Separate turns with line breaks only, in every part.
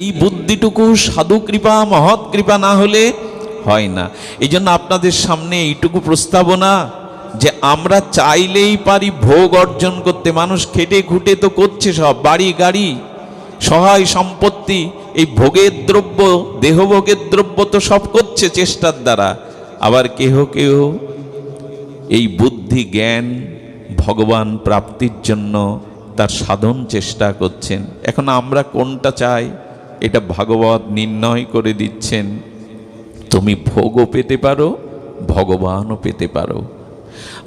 এই বুদ্ধিটুকু সাধু কৃপা, মহৎ কৃপা না হলে হয় না। এই জন্য আপনাদের সামনে এইটুকু প্রস্তাবনা যে আমরা চাইলেই পারি ভোগ অর্জন করতে। মানুষ খেটে খুঁটে তো করছে সব, বাড়ি, গাড়ি, সহায় সম্পত্তি, এই ভোগের দ্রব্য, দেহভোগের দ্রব্য তো সব করছে চেষ্টার দ্বারা। আবার কেহ কেহ এই বুদ্ধি, জ্ঞান, ভগবান প্রাপ্তির জন্য তার সাধন চেষ্টা করছেন। এখন আমরা কোনটা চাই? এটা ভাগবত নির্ণয় করে দিচ্ছেন। তুমি ভোগও পেতে পারো, ভগবানও পেতে পারো।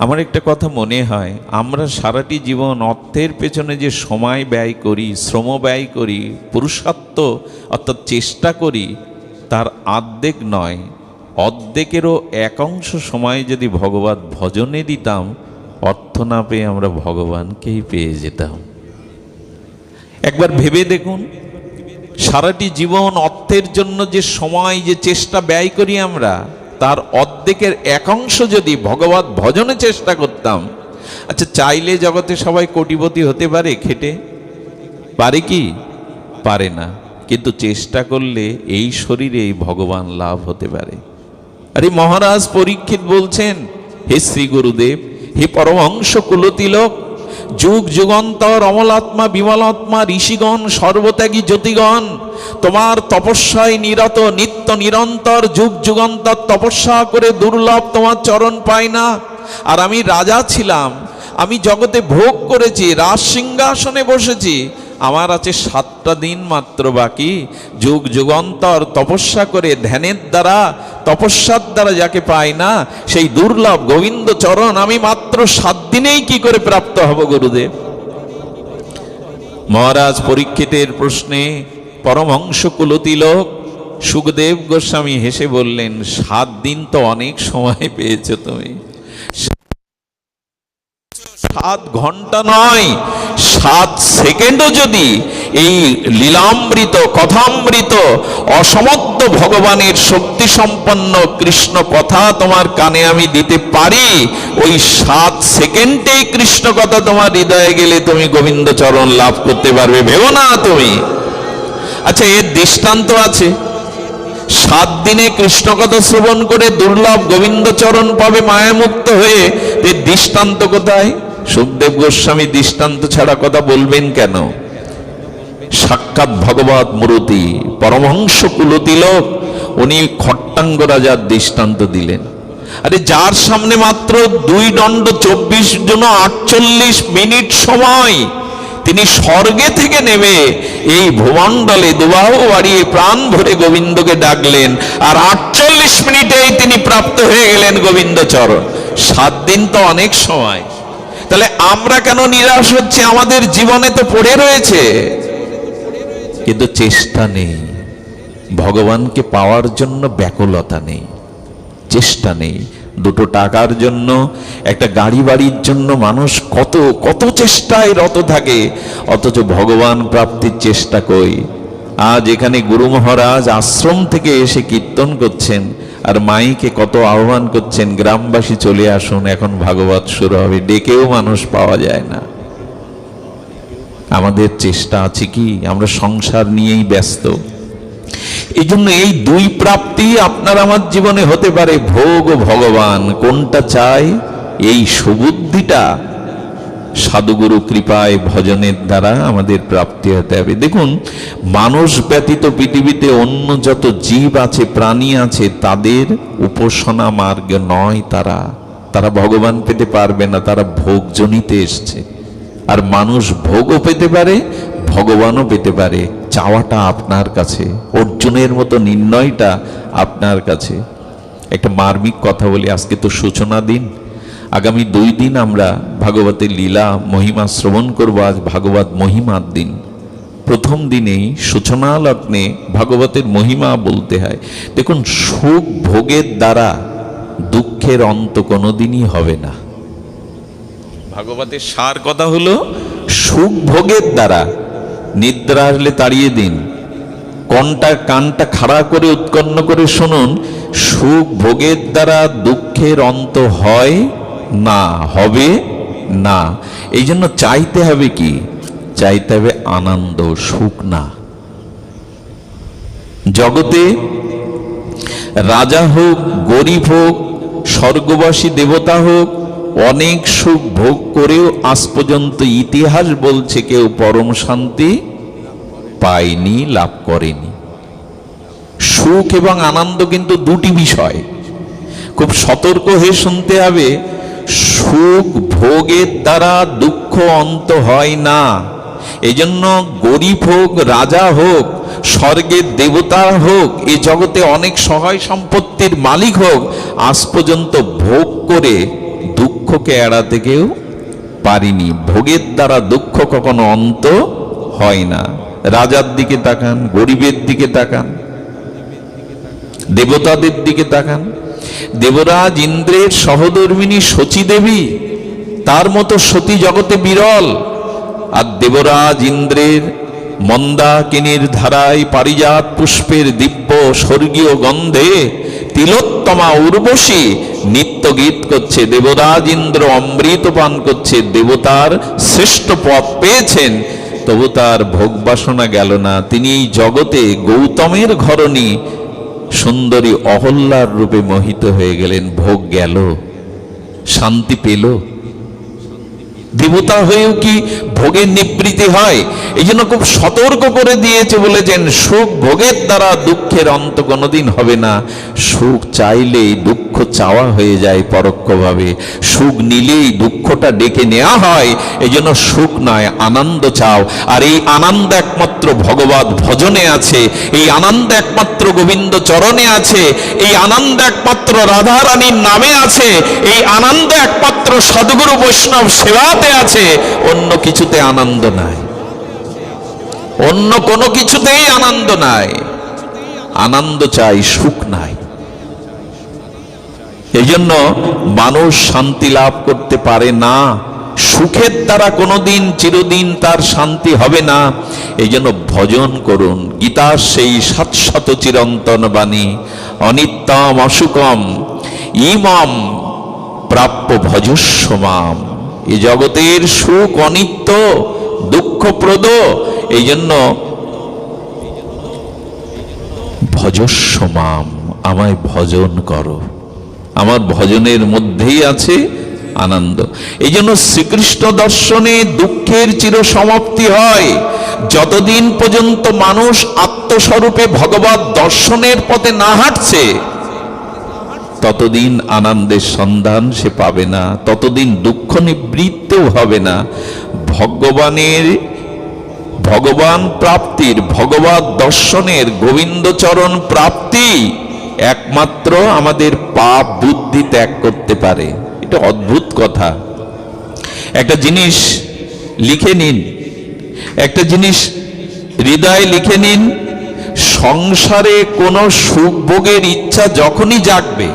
আমার একটা কথা মনে হয়, আমরা সারাটি জীবন অর্থের পেছনে যে সময় ব্যয় করি, শ্রম ব্যয় করি, পুরুষার্থ অর্থাৎ চেষ্টা করি, তার আর্ধেক নয়, অর্ধেকেরও একাংশ সময় যদি ভগবত ভজনে দিতাম, অর্থ না পেয়ে আমরা ভগবানকেই পেয়ে যেতাম। একবার ভেবে দেখুন সারাটি জীবন অর্থের জন্য যে সময়, যে চেষ্টা ব্যয় করি আমরা, তার অর্ধেকের একাংশ যদি ভগবত ভজনে চেষ্টা করতাম আচ্ছা চাইলে জগতে সবাই কোটিপতি হতে পারে খেটে? পারে কি? পারে না। কিন্তু চেষ্টা করলে এই শরীরেই ভগবান লাভ হতে পারে। আরে মহারাজ পরীক্ষিত বলছেন, হে শ্রী গুরুদেব, হে পরমহংস কুলতিলক যুগ যুগান্তর, অমলাত্মা, বিমলাত্মা, ঋষিগণ, সর্বত্যাগী জ্যোতিগণ, তোমার তপস্যায় নিরত, নিত্য নিরন্তর, যুগ যুগন্তর তপস্যা করে দুর্লভ তোমার চরণ পায় না। আর আমি রাজা ছিলাম, আমি জগতে ভোগ করেছি, রাজ সিংহাসনে বসেছি আমার আছে সাতটা দিন মাত্র বাকি। যুগ যুগান্তর তপস্যা করে ধ্যানের দ্বারা, তপস্যার দ্বারা যাকে পাই না, সেই দুর্লভ গোবিন্দ চরণ আমি মাত্র সাত দিনেই কি করে প্রাপ্ত হব গুরুদেব? মহারাজ পরীক্ষিতের প্রশ্নে পরমহংস কুলতিলক সুখদেব গোস্বামী হেসে বললেন, সাত দিন তো অনেক সময় পেয়েছ তুমি। সাত ঘণ্টা নয়, সাত সেকেন্ডও যদি এই লীলামৃত, কথামৃত, অসমত্ব ভগবানের শক্তি সম্পন্ন কৃষ্ণ কথা তোমার কানে আমি দিতে পারি, ওই সাত সেকেন্ডেই কৃষ্ণ কথা তোমার হৃদয়ে গেলে তুমি গোবিন্দ চরণ লাভ করতে পারবে, ভেবো না তুমি। আচ্ছা এর দৃষ্টান্ত আছে। সাত দিনে কৃষ্ণ কথা শ্রবণ করে দুর্লভ গোবিন্দ চরণ পাবে, মায়ামুক্ত হয়ে, এর দৃষ্টান্ত কোথায়? সুখদেব গোস্বামী দৃষ্টান্ত ছাড়া কথা বলবেন কেন? সাক্ষাৎ ভগবত মূরতি, পরমহংস কুলতিলক উনি খট্টাঙ্গ রাজার দৃষ্টান্ত দিলেন। আরে যার সামনে মাত্র দুই দণ্ড চব্বিশ জন আটচল্লিশ মিনিট সময়, তিনি স্বর্গে থেকে নেমে এই ভূমণ্ডলে দুবাহু বাড়িয়ে প্রাণ ভরে গোবিন্দকে ডাকলেন, আর আটচল্লিশ মিনিটেই তিনি প্রাপ্ত হয়ে গেলেন গোবিন্দচরণ। সাত দিন তো অনেক সময়। তাহলে আমরা কেন নিরাশ হচ্ছে? আমাদের জীবনে তো পড়ে রয়েছে। কিন্তু চেষ্টা নেই। ভগবানকে পাওয়ার জন্য ব্যাকুলতা নেই। চেষ্টা নেই। দুটো টাকার জন্য, একটা গাড়ি বাড়ির জন্য মানুষ কত কত চেষ্টায় রত থাকে। অথচ ভগবান প্রাপ্তির চেষ্টা কই? আজ এখানে গুরু মহারাজ আশ্রম থেকে এসে কীর্তন করছেন আর মাইকে কত আহ্বান করছেন, গ্রামবাসী চলে আসুন, এখন ভাগবত শুরু হবে। ডেকেও মানুষ পাওয়া যায় না। আমাদের চেষ্টা আছে কি? আমরা সংসার নিয়েই ব্যস্ত। এই জন্য এই দুই প্রাপ্তি আপনার আমার জীবনে হতে পারে। ভোগ ভগবান, কোনটা চাই? এই সুবুদ্ধিটা সাধুগুরু কৃপায় ভজনের দ্বারা আমাদের প্রাপ্তি হতে হবে। দেখুন, মানুষ ব্যতীত পৃথিবীতে অন্য যত জীব আছে, প্রাণী আছে, তাদের উপাসনা মার্গ নয় তারা। তারা ভগবান পেতে পারবে না, তারা ভোগজনিতে এসছে। আর মানুষ ভোগও পেতে পারে, ভগবানও পেতে পারে। চাওয়াটা আপনার কাছে, অর্জুনের মতো নির্ণয়টা আপনার কাছে। একটা মার্মিক কথা বলি, আজকে তো সূচনা দিন। আগামী দুই দিন আমরা ভাগবতের লীলা, মহিমা শ্রবণ করব, আজ ভাগবত মহিমার দিন। প্রথম দিনেই সূচনা লগ্নে ভাগবতের মহিমা বলতে হয়। দেখুন, সুখ ভোগের দ্বারা দুঃখের অন্ত কোনোদিনই হবে না। ভাগবতের সার কথা হলো, সুখ ভোগের দ্বারা নিদ্রা আসলে তাড়িয়ে দিন। কনটা কানটা খাড়া করে উৎকন্ন করে শুনুন, সুখ ভোগের দ্বারা দুঃখের অন্ত হয় না, হবে না। এই জন্য চাইতে হবে কি? চাইতে হবে আনন্দ, সুখ না। জগতে রাজা হোক, গরিব হোক, স্বর্গবাসী, দেবতা হোক, অনেক সুখ ভোগ করেও আজ পর্যন্ত ইতিহাস বলছে কেউ পরম শান্তি পায়নি, লাভ করেনি। সুখ এবং আনন্দ কিন্তু দুটি বিষয়। খুব সতর্ক হয়ে শুনতে হবে সুখ ভোগের দ্বারা দুঃখ অন্ত হয় না। এজন্য জন্য গরিব হোক, রাজা হোক, স্বর্গের দেবতা হোক, এ জগতে অনেক সহায় সম্পত্তির মালিক হোক, আজ পর্যন্ত ভোগ করে দুঃখকে এড়াতে কেউ পারিনি। ভোগের দ্বারা দুঃখ কখনো অন্ত হয় না। রাজার দিকে তাকান, গরিবের দিকে তাকান, দেবতাদের দিকে তাকান দেবরাজ ইন্দ্রের সহধর্মিনী শচী দেবী তার মতো সতী জগতে বিরল। আর দেবরাজ ইন্দ্রের মন্দাকিনীর ধারায় পারিজাত পুষ্পের দিব্য স্বর্গীয় গন্ধে তিলোত্তমা উর্বশী নিত্য গীত করছে, দেবরাজ ইন্দ্র অমৃত পান করছে, দেবতার শ্রেষ্ঠ পথ পেয়েছেন। তবু তার ভোগ বাসনা গেল না। তিনি জগতে গৌতমের ঘরণী সুন্দরী অহল্যার রূপে মোহিত হয়ে গেলেন, ভোগ গেল, শান্তি পেল। দেবতা হয়েও কি ভোগের নিবৃত্তি হয়? এই জন্য খুব সতর্ক করে দিয়েছে বলেছেন, সুখ ভোগের দ্বারা দুঃখের অন্ত কোনোদিন হবে না। সুখ চাইলেই দুঃখ চাওয়া হয়ে যায় পরোক্ষভাবে। সুখ নিলেই দুঃখটা ডেকে নেওয়া হয়। এই জন্য সুখ নয় আনন্দ চাও। আর এই আনন্দ একমাত্র ভগবত ভজনে আছে, এই আনন্দ একমাত্র গোবিন্দ চরণে আছে, এই আনন্দ একমাত্র রাধারানীর নামে আছে, এই আনন্দ একমাত্র সদগুরু বৈষ্ণব সেবাতে আছে, অন্য কিছুতে আনন্দ নাই। অন্য কোনো কিছুতেই আনন্দ নাই। আনন্দ চাই, সুখ নাই। এই জন্য মানুষ শান্তি লাভ করতে পারে না। সুখের দ্বারা কোনোদিন, চিরদিন তার শান্তি হবে না। এই জন্য ভজন করুন, গীতার সেই সাতশত চিরন্তন বাণী, অনিত্যম অসুকম ইমম প্রাপ্য ভজস্বমাম। এ জগতের সুখ অনিত্য, দুঃখপ্রদ, এই জন্য ভজস্বমাম, আমায় ভজন করো। আমার ভজনের মধ্যেই আছে আনন্দ। এই জন্য শ্রীকৃষ্ণ দর্শনে দুঃখের চির সমাপ্তি হয়। যতদিন পর্যন্ত মানুষ আত্মস্বরূপে ভগবত দর্শনের পথে না হাঁটছে, ততদিন আনন্দের সন্ধান সে পাবে না, ততদিন দুঃখ নিবৃত্তও হবে না। ভগবানের, ভগবান প্রাপ্তির, ভগবত দর্শনের গোবিন্দচরণ প্রাপ্তি একমাত্র আমাদের পাপ বুদ্ধি ত্যাগ করতে পারে। এটা অদ্ভুত কথা। একটা জিনিস লিখে নিন। একটা জিনিস হৃদয়ে লিখে নিন, সংসারে কোনো সুখ ভোগের ইচ্ছা যখনই জাগবে,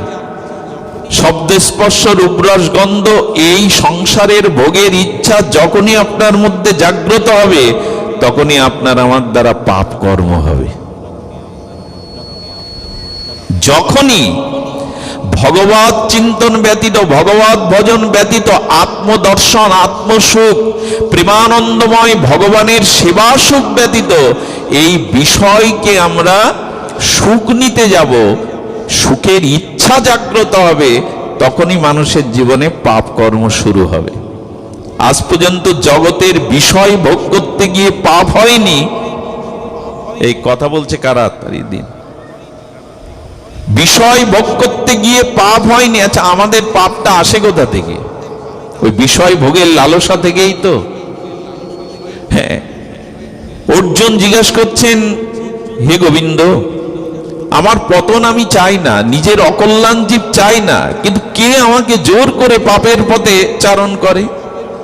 শব্দ স্পর্শ, রূপরস গন্ধ, এই সংসারের ভোগের ইচ্ছা যখনই আপনার মধ্যে জাগ্রত হবে, তখনই আপনার আমার দ্বারা পাপ কর্ম হবে। যখনই ভগবত চিন্তন ব্যতীত ভগবত ভজন ব্যতীত, আত্মদর্শন, আত্মসুখ, প্রেমানন্দময় ভগবানের সেবা সুখ ব্যতীত, এই বিষয়কে আমরা সুখ নিতে যাব। সুখের ইচ্ছা জাগ্রত হবে, তখনই মানুষের জীবনে পাপ কর্ম শুরু হবে। আজ পর্যন্ত জগতের বিষয় ভোগ করতে গিয়ে পাপ হয়নি। এই কথা বলছে কারা? তার দিন বিষয় ভোগ করতে গিয়ে পাপ হয়নি আচ্ছা আমাদের পাপটা আসে কোথা থেকে? ওই বিষয় ভোগের লালসা থেকেই তো। হ্যাঁ। অর্জুন জিজ্ঞেস করছেন, হে গোবিন্দ, আমার পতন আমি চাই না, নিজের অকল্যাণ জীব চাই না, কিন্তু কে আমাকে জোর করে পাপের পথে চারণ করে,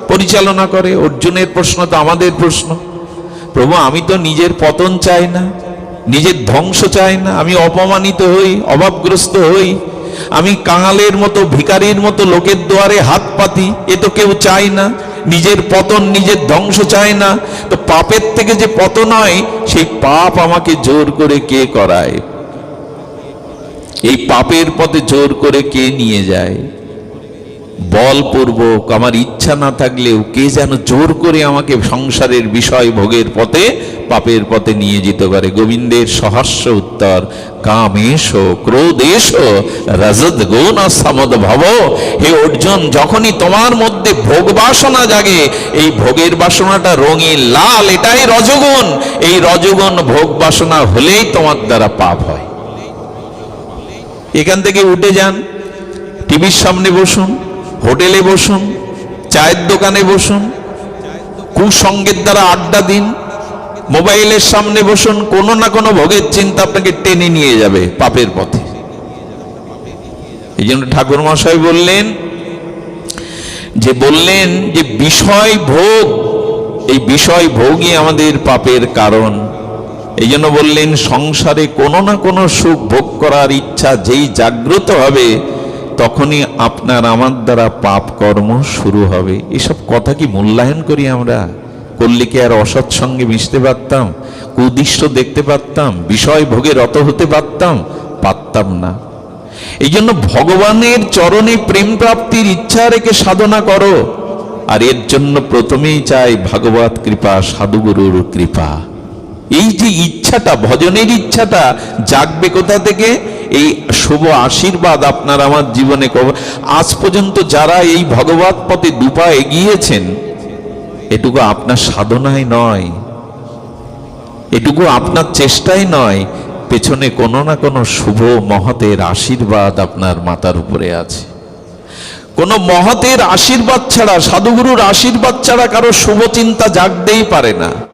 পরিচালনা করে? অর্জুনের প্রশ্ন তো আমাদের প্রশ্ন। প্রভু, আমি তো নিজের পতন চাই না নিজের ধ্বংস চাই না, আমি অপমানিত হই, অভাবগ্রস্ত হই, আমি কাঙালের মতো, ভিকারির মতো লোকের দুয়ারে হাত পাতি, এ তো কেউ চায় না, নিজের পতন নিজের ধ্বংস চায় না, তো পাপের থেকে যে পতন হয়, সেই পাপ আমাকে জোর করে কে করায়? এই পাপের পথে জোর করে কে নিয়ে যায়? বলপূর্বক, আমার ইচ্ছা না থাকলেও কে যেন জোর করে আমাকে সংসারের বিষয় ভোগের পথে, পাপের পথে নিয়ে যেতে পারে। গোবিন্দের সহস্র উত্তর, কামেশ, ক্রোধেশ রজত গুণ সমদ ভব। হে অর্জুন, যখনই তোমার মধ্যে ভোগ বাসনা জাগে, এই ভোগের বাসনাটা রঙিন লাল, এটাই রজগুণ। এই রজগুণ ভোগ বাসনা হলেই তোমার দ্বারা পাপ হয়। এখান থেকে উঠে যান। টিভির সামনে বসুন। হোটেলে বসুন, চায়ের দোকানে বসুন কুসঙ্গের দ্বারা আড্ডা দিন, মোবাইলের সামনে বসুন, কোনো না কোনো ভোগের চিন্তা আপনাকে টেনে নিয়ে যাবে পাপের পথে। এই জন্য ঠাকুর মশাই বললেন, যে বললেন যে বিষয় ভোগ, এই বিষয় ভোগই আমাদের পাপের কারণ। এই জন্য বললেন, সংসারে কোনো না কোনো সুখ ভোগ করার ইচ্ছা যেই জাগ্রত হবে তখনই আপনার আমার দ্বারা পাপ কর্ম শুরু হবে। এসব কথা কি মূল্যায়ন করি আমরা? করলে কি আর অসৎ সঙ্গে মিশতে পারতাম? কুদৃষ্ট দেখতে পারতাম? বিষয় ভোগে রত হতে পারতাম? পারতাম না। এই জন্য ভগবানের চরণে প্রেম প্রাপ্তির ইচ্ছা রেখে সাধনা করো। আর এর জন্য প্রথমেই চাই ভাগবত কৃপা, সাধুগুরুর কৃপা। এই যে ইচ্ছাটা, ভজনের ইচ্ছাটা, জাগবে কোথা থেকে? এই শুভ আশীর্বাদ আপনার আমার জীবনে আজ পর্যন্ত যারা এই ভগবত পথে দুপা এগিয়েছেন, এটুকু আপনার সাধনায় নয়, এটুকু আপনার চেষ্টাই নয়, পেছনে কোনো না কোনো শুভ মহতের আশীর্বাদ আপনার মাতার উপরে আছে। কোনো মহতের আশীর্বাদ ছাড়া, সাধুগুরুর আশীর্বাদ ছাড়া কারও শুভ চিন্তা জাগতেই পারে না।